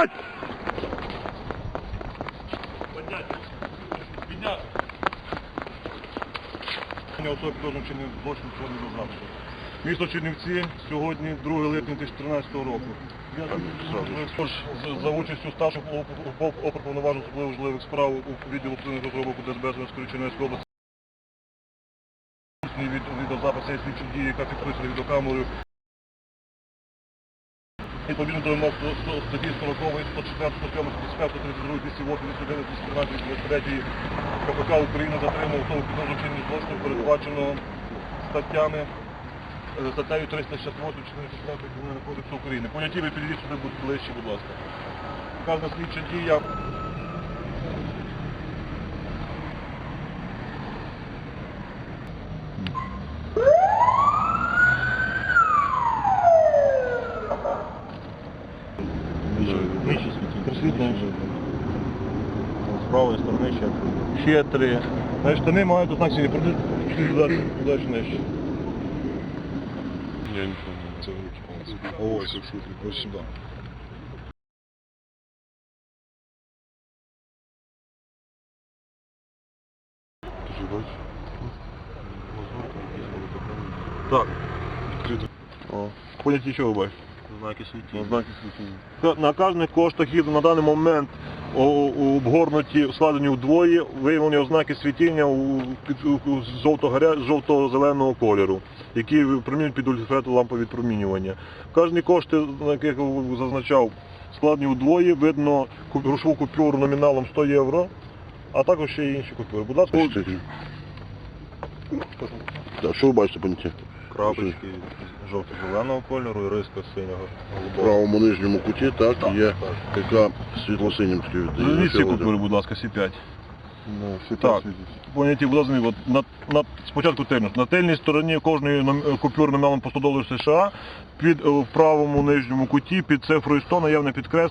Стоять! Подняти. Підняти. Той, хто чинив злочин, хто не дознався. Місто Чернівці сьогодні, 2 липня 2013 року. За участю старших оперповноважень особливо важливих справ у відділу цивільних розробок ДСБ Змінської Чернівської області. Відеозапис є слідчі дії, яка фіксується відеокамерою. Відповідно до вимог статті 40, 104, 105, 135, 132, 208, 209, 213, 23 КПК України затримав особу підозрюваного вчинення злочину, передбачено статтями е, статтею 368 416 Кримінального кодексу України. Поняті ви підійдіть сюди ближче, будь ласка. Вказана слідча дія. Присвітне. З правої сторони ще Ще три. Значить, штани мають ознак сіні. Продовжуй далі, далі нижче. Я не помню, це руки. Ось, ось сюди. Так. Що ви бачите? Знаки світіння. Ознаки світіння. На кожних коштах їх на даний момент обгорнуті, складені вдвоє, виявлені ознаки світіння у, у- у жовто-гаря- жовто-зеленого кольору, які випромінюють під ультрафіолетове лампове відпромінювання. Кожні кошти, на яких я зазначав, складені вдвоє, видно грошову купюру номіналом 100 євро, а також ще й інші купюри. Будь ласка, що ви бачите, поняття? Крапочки жовто-зеленого кольору і риска синього. В правому нижньому куті, так, є яка світло-синім такий віддає. Зверніть ці купюри, будь ласка, Сі5. Ну, всі Так. Поняті, будь ласка, от, на, на, спочатку тильно. На тильній стороні кожної ном- купюри номіналом по 100 доларів США під, е, в правому нижньому куті під цифрою 100 наявне підкреслення.